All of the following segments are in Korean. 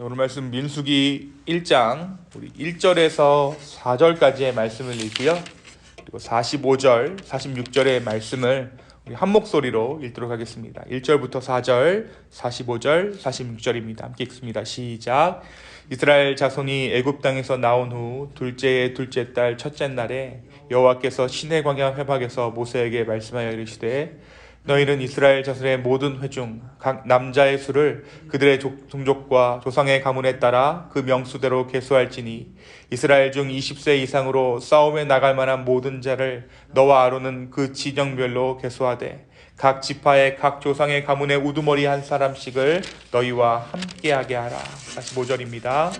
오늘 말씀 민수기 1장 우리 1절에서 4절까지의 말씀을 읽고요. 그리고 45절, 46절의 말씀을 우리 한 목소리로 읽도록 하겠습니다. 1절부터 4절, 45절, 46절입니다. 함께 읽습니다. 시작. 이스라엘 자손이 애굽 땅에서 나온 후 둘째의 둘째 달 첫째 날에 여호와께서 시내 광야 회박에서 모세에게 말씀하여 이르시되 너희는 이스라엘 자손의 모든 회중 각 남자의 수를 그들의 족- 종족과 조상의 가문에 따라 그 명수대로 계수할지니 이스라엘 중 20세 이상으로 싸움에 나갈 만한 모든 자를 너와 아론은 그 지정별로 계수하되 각 지파의 각 조상의 가문의 우두머리 한 사람씩을 너희와 함께하게 하라. 45절입니다.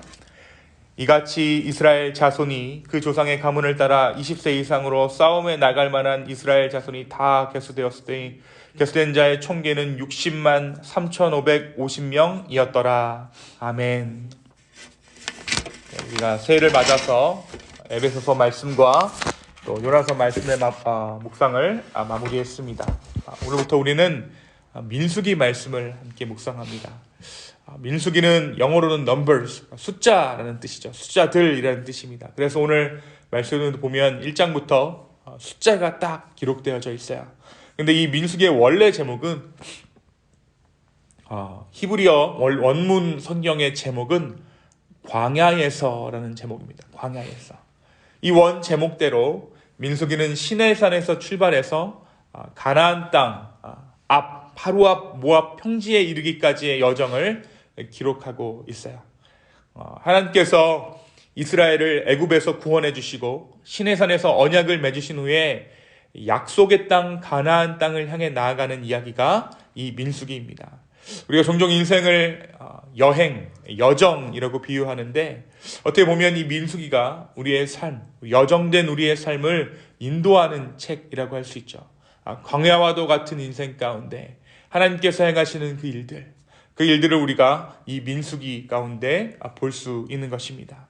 이같이 이스라엘 자손이 그 조상의 가문을 따라 20세 이상으로 싸움에 나갈 만한 이스라엘 자손이 다 개수되었을 때 개수된 자의 총계는 60만 3,550명이었더라. 아멘. 네, 우리가 새해를 맞아서 에베소서 말씀과 또 요나서 말씀의 마- 아, 묵상을 아, 마무리했습니다. 아, 오늘부터 우리는 아, 민수기 말씀을 함께 묵상합니다. 아, 민수기는 영어로는 numbers, 숫자라는 뜻이죠. 숫자들이라는 뜻입니다. 그래서 오늘 말씀을 보면 1장부터 아, 숫자가 딱 기록되어져 있어요. 근데 이 민수기의 원래 제목은 아, 히브리어 원- 원문 성경의 제목은 광야에서라는 제목입니다. 광야에서. 이 원 제목대로 민수기는 시내산에서 출발해서 아, 가나안 땅 아, 앞, 바로 앞 모압 평지에 이르기까지의 여정을 기록하고 있어요. 어, 하나님께서 이스라엘을 애굽에서 구원해 주시고 시내산에서 언약을 맺으신 후에 약속의 땅 가나안 땅을 향해 나아가는 이야기가 이 민수기입니다. 우리가 종종 인생을 어, 여행, 여정이라고 비유하는데 어떻게 보면 이 민수기가 우리의 삶, 여정된 우리의 삶을 인도하는 책이라고 할 수 있죠. 아, 광야와도 같은 인생 가운데 하나님께서 행하시는 그 일들, 그 일들을 우리가 이 민수기 가운데 볼 수 있는 것입니다.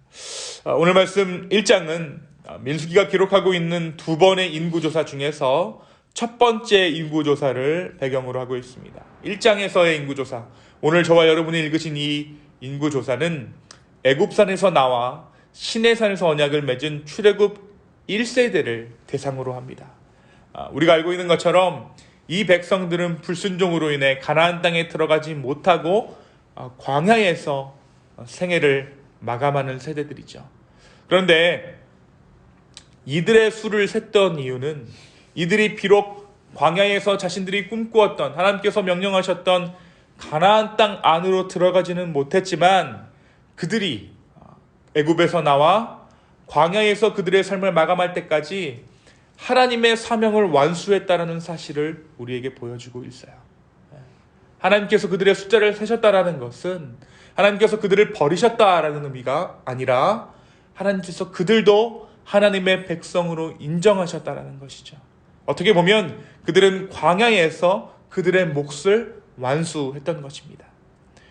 아, 오늘 말씀 1장은 민수기가 기록하고 있는 두 번의 인구조사 중에서 첫 번째 인구조사를 배경으로 하고 있습니다. 1장에서의 인구조사. 오늘 저와 여러분이 읽으신 이 인구조사는 애굽산에서 나와 시내산에서 언약을 맺은 출애굽 1세대를 대상으로 합니다. 아, 우리가 알고 있는 것처럼 이 백성들은 불순종으로 인해 가나안 땅에 들어가지 못하고 아, 광야에서 생애를 마감하는 세대들이죠. 그런데 이들의 수를 셌던 이유는 이들이 비록 광야에서 자신들이 꿈꾸었던 하나님께서 명령하셨던 가나안 땅 안으로 들어가지는 못했지만 그들이 애굽에서 나와 광야에서 그들의 삶을 마감할 때까지 하나님의 사명을 완수했다라는 사실을 우리에게 보여주고 있어요. 하나님께서 그들의 숫자를 세셨다라는 것은 하나님께서 그들을 버리셨다라는 의미가 아니라 하나님께서 그들도 하나님의 백성으로 인정하셨다라는 것이죠. 어떻게 보면 그들은 광야에서 그들의 몫을 완수했던 것입니다.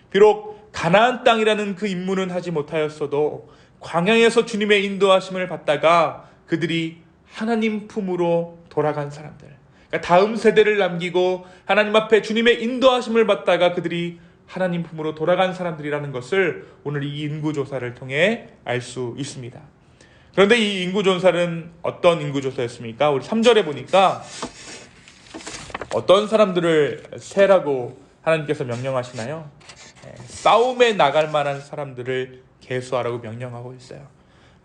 비록 가나안 땅이라는 그 임무는 하지 못하였어도 광야에서 주님의 인도하심을 받다가 그들이 하나님 품으로 돌아간 사람들. 그러니까 다음 세대를 남기고 하나님 앞에 주님의 인도하심을 받다가 그들이 하나님 품으로 돌아간 사람들이라는 것을 오늘 이 인구 조사를 통해 알 수 있습니다. 그런데 이 인구조사는 어떤 인구조사였습니까? 우리 3절에 보니까 어떤 사람들을 세라고 하나님께서 명령하시나요? 예, 싸움에 나갈 만한 사람들을 계수하라고 명령하고 있어요.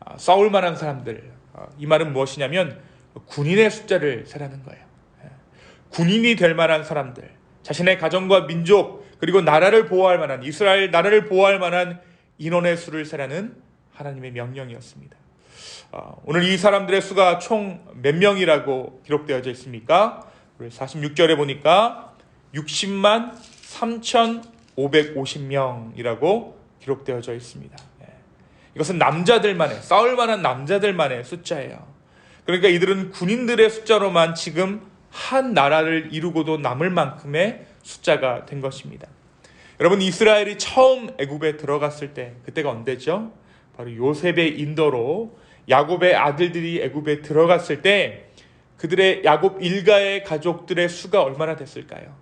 아, 싸울 만한 사람들. 아, 이 말은 무엇이냐면 군인의 숫자를 세라는 거예요. 예, 군인이 될 만한 사람들, 자신의 가정과 민족 그리고 나라를 보호할 만한 이스라엘 나라를 보호할 만한 인원의 수를 세라는 하나님의 명령이었습니다. 아, 오늘 이 사람들의 수가 총 몇 명이라고 기록되어져 있습니까? 우리 46절에 보니까 60만 3,550명이라고 기록되어져 있습니다. 예. 이것은 남자들만의 싸울 만한 남자들만의 숫자예요. 그러니까 이들은 군인들의 숫자로만 지금 한 나라를 이루고도 남을 만큼의 숫자가 된 것입니다. 여러분 이스라엘이 처음 애굽에 들어갔을 때 그때가 언제죠? 바로 요셉의 인도로 야곱의 아들들이 애굽에 들어갔을 때 그들의 야곱 일가의 가족들의 수가 얼마나 됐을까요?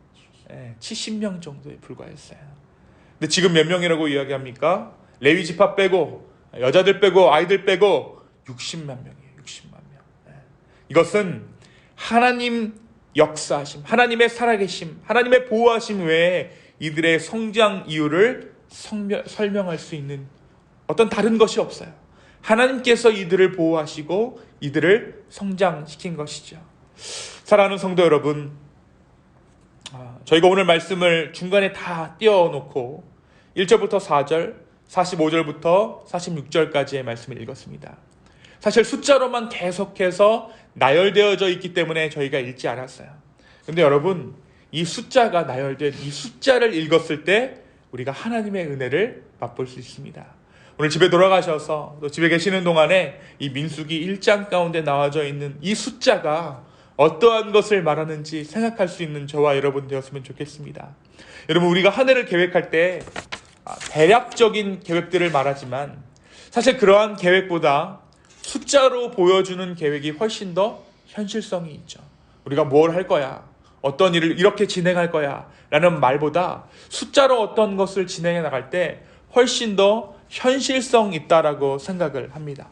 예, 70명 정도에 불과했어요. 근데 지금 몇 명이라고 이야기합니까? 레위 지파 빼고 여자들 빼고 아이들 빼고 60만 명이에요. 60만 명. 네. 이것은 하나님 역사하심, 하나님의 살아계심, 하나님의 보호하심 외에 이들의 성장 이유를 성명, 설명할 수 있는 어떤 다른 것이 없어요. 하나님께서 이들을 보호하시고 이들을 성장시킨 것이죠. 사랑하는 성도 여러분, 아, 저희가 오늘 말씀을 중간에 다 띄워놓고 1절부터 4절, 45절부터 46절까지의 말씀을 읽었습니다. 사실 숫자로만 계속해서 나열되어져 있기 때문에 저희가 읽지 않았어요. 근데 여러분, 이 숫자가 나열된 이 숫자를 읽었을 때 우리가 하나님의 은혜를 맛볼 수 있습니다. 오늘 집에 돌아가셔서 또 집에 계시는 동안에 이 민수기 1장 가운데 나와져 있는 이 숫자가 어떠한 것을 말하는지 생각할 수 있는 저와 여러분 되었으면 좋겠습니다. 여러분 우리가 한 해를 계획할 때 아, 대략적인 계획들을 말하지만 사실 그러한 계획보다 숫자로 보여주는 계획이 훨씬 더 현실성이 있죠. 우리가 뭘 할 거야? 어떤 일을 이렇게 진행할 거야? 라는 말보다 숫자로 어떤 것을 진행해 나갈 때 훨씬 더 현실성 있다라고 생각을 합니다.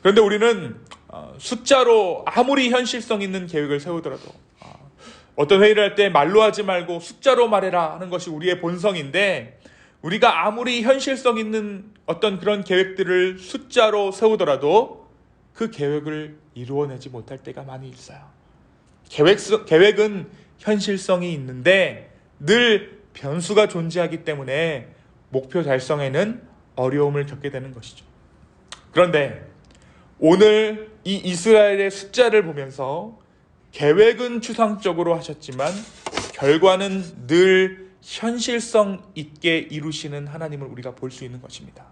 그런데 우리는 어, 숫자로 아무리 현실성 있는 계획을 세우더라도 어, 어떤 회의를 할 때 말로 하지 말고 숫자로 말해라 하는 것이 우리의 본성인데 우리가 아무리 현실성 있는 어떤 그런 계획들을 숫자로 세우더라도 그 계획을 이루어내지 못할 때가 많이 있어요. 계획, 계획은 현실성이 있는데 늘 변수가 존재하기 때문에 목표 달성에는 어려움을 겪게 되는 것이죠. 그런데 오늘 이 이스라엘의 숫자를 보면서 계획은 추상적으로 하셨지만 결과는 늘 현실성 있게 이루시는 하나님을 우리가 볼 수 있는 것입니다.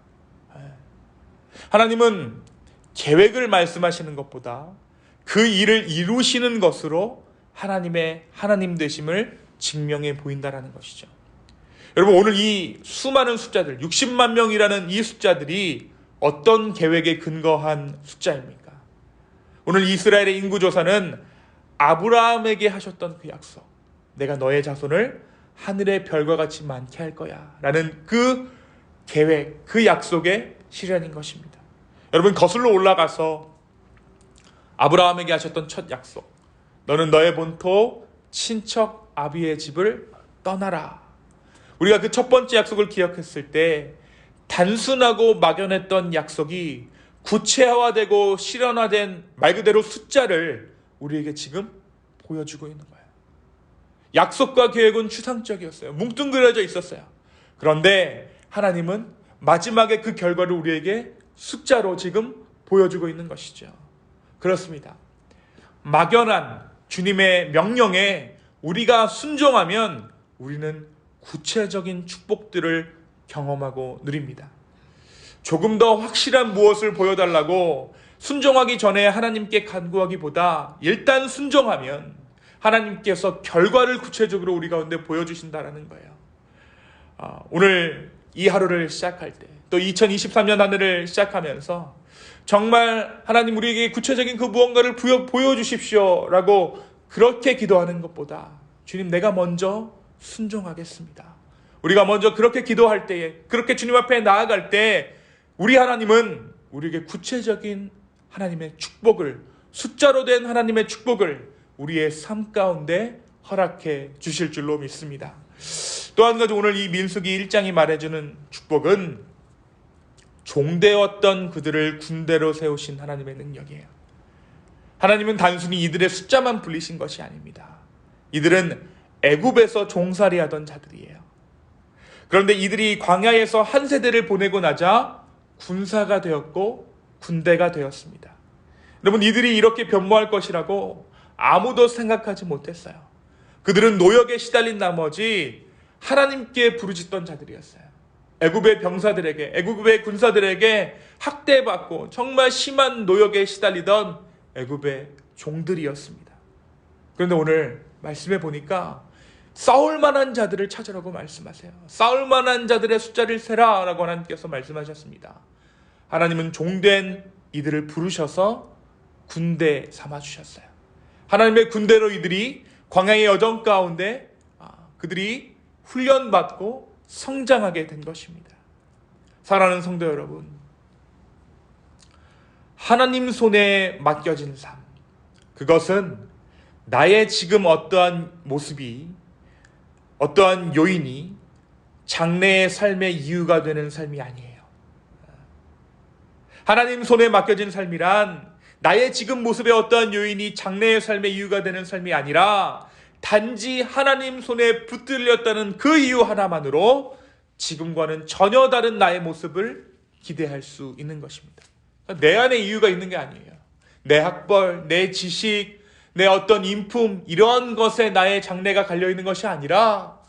하나님은 계획을 말씀하시는 것보다 그 일을 이루시는 것으로 하나님의 하나님 되심을 증명해 보인다라는 것이죠. 여러분 오늘 이 수많은 숫자들 60만 명이라는 이 숫자들이 어떤 계획에 근거한 숫자입니까? 오늘 이스라엘의 인구 조사는 아브라함에게 하셨던 그 약속. 내가 너의 자손을 하늘의 별과 같이 많게 할 거야. 라는 그 계획, 그 약속의 실현인 것입니다. 여러분 거슬러 올라가서 아브라함에게 하셨던 첫 약속. 너는 너의 본토 친척 아비의 집을 떠나라. 우리가 그 첫 번째 약속을 기억했을 때 단순하고 막연했던 약속이 구체화되고 실현화된 말 그대로 숫자를 우리에게 지금 보여주고 있는 거예요. 약속과 계획은 추상적이었어요. 뭉뚱그려져 있었어요. 그런데 하나님은 마지막에 그 결과를 우리에게 숫자로 지금 보여주고 있는 것이죠. 그렇습니다. 막연한 주님의 명령에 우리가 순종하면 우리는 구체적인 축복들을 경험하고 누립니다. 조금 더 확실한 무엇을 보여달라고 순종하기 전에 하나님께 간구하기보다 일단 순종하면 하나님께서 결과를 구체적으로 우리 가운데 보여주신다라는 거예요. 아, 오늘 이 하루를 시작할 때, 또 2023년 한 해를 시작하면서 정말 하나님 우리에게 구체적인 그 무언가를 부여, 보여주십시오 라고 그렇게 기도하는 것보다 주님 내가 먼저 순종하겠습니다. 우리가 먼저 그렇게 기도할 때에 그렇게 주님 앞에 나아갈 때 우리 하나님은 우리에게 구체적인 하나님의 축복을 숫자로 된 하나님의 축복을 우리의 삶 가운데 허락해 주실 줄로 믿습니다. 또 한 가지 오늘 이 민수기 1장이 말해주는 축복은 종되었던 그들을 군대로 세우신 하나님의 능력이에요. 하나님은 단순히 이들의 숫자만 불리신 것이 아닙니다. 이들은 애굽에서 종살이 하던 자들이에요. 그런데 이들이 광야에서 한 세대를 보내고 나자 군사가 되었고 군대가 되었습니다. 여러분 이들이 이렇게 변모할 것이라고 아무도 생각하지 못했어요. 그들은 노역에 시달린 나머지 하나님께 부르짖던 자들이었어요. 애굽의 병사들에게 애굽의 군사들에게 학대받고 정말 심한 노역에 시달리던 애굽의 종들이었습니다. 그런데 오늘 말씀해 보니까 싸울 만한 자들을 찾으라고 말씀하세요. 싸울 만한 자들의 숫자를 세라라고 하나님께서 말씀하셨습니다. 하나님은 종된 이들을 부르셔서 군대 삼아 주셨어요. 하나님의 군대로 이들이 광야의 여정 가운데 아, 그들이 훈련받고 성장하게 된 것입니다. 사랑하는 성도 여러분, 하나님 손에 맡겨진 삶, 그것은 나의 지금 어떠한 모습이, 어떠한 요인이 장래의 삶의 이유가 되는 삶이 아니에요. 하나님 손에 맡겨진 삶이란 나의 지금 모습의 어떠한 요인이 장래의 삶의 이유가 되는 삶이 아니라 단지 하나님 손에 붙들렸다는 그 이유 하나만으로 지금과는 전혀 다른 나의 모습을 기대할 수 있는 것입니다. 내 안에 이유가 있는 게 아니에요. 내 학벌, 내 지식, 내 어떤 인품, 이런 것에 나의 장래가 갈려 있는 것이 아니라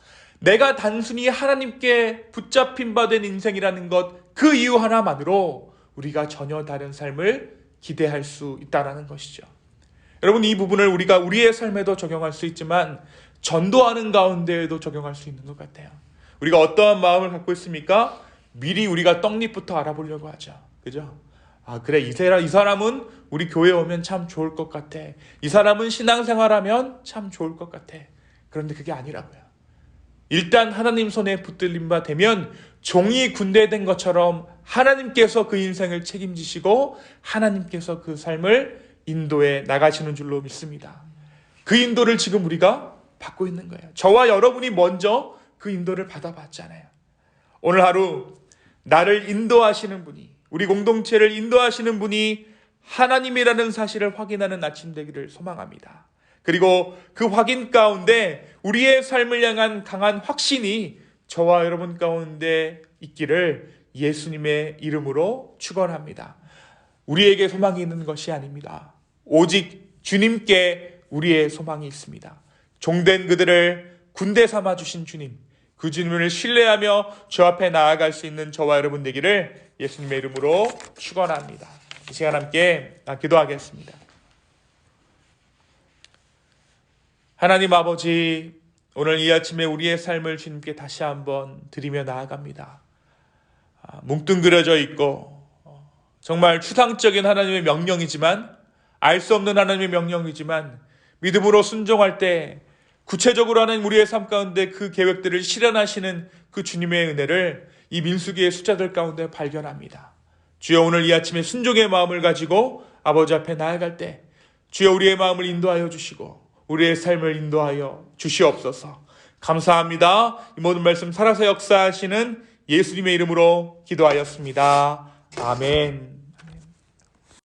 내가 단순히 하나님께 붙잡힌 바 된 인생이라는 것, 그 이유 하나만으로 우리가 전혀 다른 삶을 기대할 수 있다라는 것이죠. 여러분, 이 부분을 우리가 우리의 삶에도 적용할 수 있지만 전도하는 가운데에도 적용할 수 있는 것 같아요. 우리가 어떠한 마음을 갖고 있습니까? 미리 우리가 떡잎부터 알아보려고 하죠. 그죠? 아, 그래. 이 사람, 이 사람은 우리 교회 오면 참 좋을 것 같아. 이 사람은 신앙생활하면 참 좋을 것 같아. 그런데 그게 아니라고요. 일단 하나님 손에 붙들림 바 되면 종이 군대된 것처럼 하나님께서 그 인생을 책임지시고 하나님께서 그 삶을 인도해 나가시는 줄로 믿습니다. 그 인도를 지금 우리가 받고 있는 거예요. 저와 여러분이 먼저 그 인도를 받아봤잖아요. 오늘 하루 나를 인도하시는 분이 우리 공동체를 인도하시는 분이 하나님이라는 사실을 확인하는 아침 되기를 소망합니다. 그리고 그 확인 가운데 우리의 삶을 향한 강한 확신이 저와 여러분 가운데 있기를 예수님의 이름으로 축원합니다. 우리에게 소망이 있는 것이 아닙니다. 오직 주님께 우리의 소망이 있습니다. 종된 그들을 군대 삼아 주신 주님, 그 주님을 신뢰하며 주 앞에 나아갈 수 있는 저와 여러분 되기를 예수님의 이름으로 축원합니다. 이 시간 함께 기도하겠습니다. 하나님 아버지, 오늘 이 아침에 우리의 삶을 주님께 다시 한번 드리며 나아갑니다. 아, 뭉뚱그려져 있고 어, 정말 추상적인 하나님의 명령이지만 알 수 없는 하나님의 명령이지만 믿음으로 순종할 때 구체적으로 하는 우리의 삶 가운데 그 계획들을 실현하시는 그 주님의 은혜를 이 민수기의 숫자들 가운데 발견합니다. 주여 오늘 이 아침에 순종의 마음을 가지고 아버지 앞에 나아갈 때 주여 우리의 마음을 인도하여 주시고 우리의 삶을 인도하여 주시옵소서. 감사합니다. 이 모든 말씀 살아서 역사하시는 예수님의 이름으로 기도하였습니다. 아멘.